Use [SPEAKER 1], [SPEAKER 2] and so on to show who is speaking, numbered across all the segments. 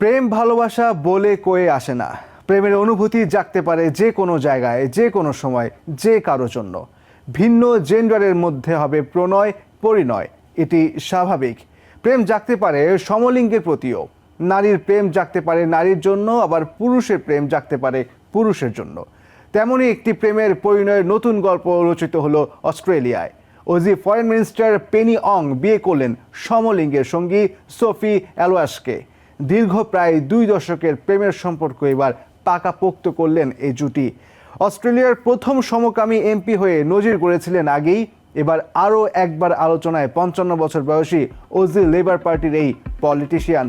[SPEAKER 1] প্রেম ভালোবাসা বলে কয়ে আসে না। প্রেমের অনুভূতি জাগতে পারে যে কোনো জায়গায়, যে কোনো সময়, যে কারও জন্য। ভিন্ন জেন্ডারের মধ্যে হবে প্রণয়, পরিণয়। এটি স্বাভাবিক। প্রেম জাগতে পারে সমলিঙ্গের প্রতিও। নারীর প্রেম জাগতে পারে নারীর জন্য, আবার পুরুষের প্রেম জাগতে পারে পুরুষের জন্য। তেমনই একটি প্রেমের পরিণয়ের নতুন গল্প রচিত হলো অস্ট্রেলিয়ায়। Aussie foreign minister Penny Wong বিয়ে করলেন সমলিঙ্গের সঙ্গী সোফি অ্যালোয়াসকে দীর্ঘ প্রায় দুই দশকের প্রেমের সম্পর্ক এবার পাকাপোক্ত করলেন এই জুটি। অস্ট্রেলিয়ার প্রথম সমকামী এমপি হয়ে নজির গড়েছিলেন আগেই। এবার আরও একবার আলোচনায় পঞ্চান্ন বছর বয়সী ওজি লেবার পার্টির এই পলিটিশিয়ান।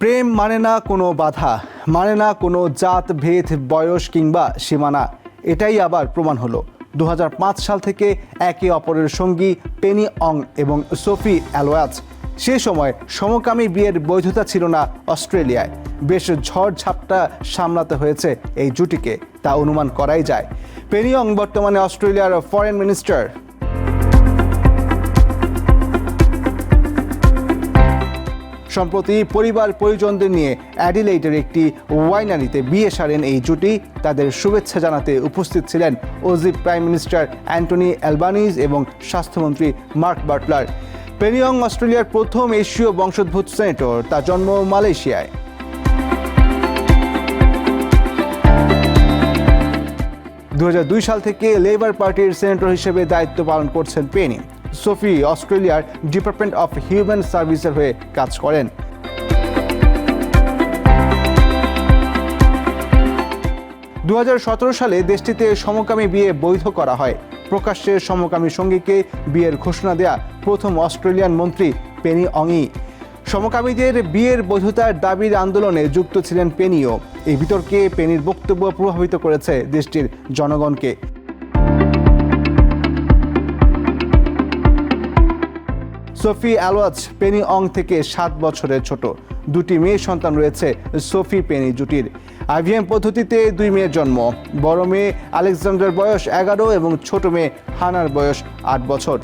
[SPEAKER 1] প্রেম মানে না কোনো বাধা মানে না কোনো জাত, ভেদ, বয়স কিংবা সীমানা। এটাই আবার প্রমাণ হলো। দু হাজার পাঁচ সাল থেকে একে অপরের সঙ্গী পেনি অং এবং সোফি অ্যালোয়াজ সে সময় সমকামী বিয়ের বৈধতা ছিল না অস্ট্রেলিয়ায়। বেশ ঝড় ঝাপটা সামলাতে হয়েছে এই জুটিকে, তা অনুমান করাই যায়। পেনিয়ং বর্তমানে অস্ট্রেলিয়ার ফরেন মিনিস্টার। সম্প্রতি পরিবার পরিজনদের নিয়ে অ্যাডিলেইডের একটি ওয়াইনারিতে বিয়ে সারেন এই জুটি। তাদের শুভেচ্ছা জানাতে উপস্থিত ছিলেন Aussie prime minister Anthony Albanese এবং স্বাস্থ্যমন্ত্রী মার্ক বাটলার। পেনিয়ং অস্ট্রেলিয়ার প্রথম এশীয় বংশোদ্ভূত সেনেটর, তার জন্ম মালয়েশিয়ায়। দু হাজার দুই সাল থেকে লেবার পার্টির সেনেটর হিসেবে দায়িত্ব পালন করছেন পেনি। সোফি, অস্ট্রেলিয়ার ডিপার্টমেন্ট অফ হিউম্যান সার্ভিসের হয়ে কাজ করেন। দু হাজার সতেরো সালে দেশটিতে সমকামী বিয়ে বৈধ করা হয়। প্রকাশ্যে সমকামী সঙ্গীকে বিয়ের ঘোষণা দেয়া প্রথম অস্ট্রেলিয়ান মন্ত্রী পেনি অংই সমকামীদের বিয়ের বৈধতার দাবির আন্দোলনে যুক্ত ছিলেন পেনিও। এই বিতর্কে পেনির বক্তব্য প্রভাবিত করেছে দেশটির জনগণকে। সোফি অ্যালোয়াজ পেনি অং থেকে সাত বছরের ছোট। দুটি মেয়ে সন্তান রয়েছে, সোফি পেনি জুটির। আইভিএম পদ্ধতিতে দুই মেয়ের জন্ম। বড় মেয়ে আলেকজান্ডার বয়স এগারো এবং ছোট মেয়ে হানার বয়স আট বছর।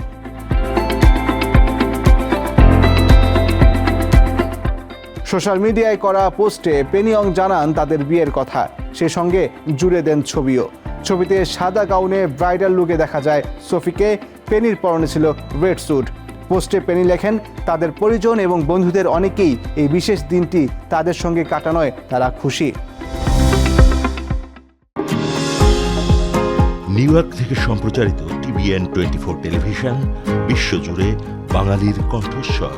[SPEAKER 1] সোশ্যাল মিডিয়ায় করা পোস্টে পেনিয়ং জানান তাদের বিয়ের কথা। সে সঙ্গে জুড়ে দেন ছবিও। ছবিতে সাদা গাউনে ব্রাইডাল লুকে দেখা যায় সোফিকে। পেনির পরনে ছিল রেড স্যুট। পোস্টে পেনি লেখেন, তাদের পরিজন এবং বন্ধুদের অনেকেই এই বিশেষ দিনটি তাদের সঙ্গে কাটানোয় তারা খুশি।
[SPEAKER 2] নিউ ইয়র্ক থেকে সম্প্রচারিত টিভিএন টোয়েন্টি ফোর টেলিভিশন, বিশ্বজুড়ে বাঙালির কণ্ঠস্বর।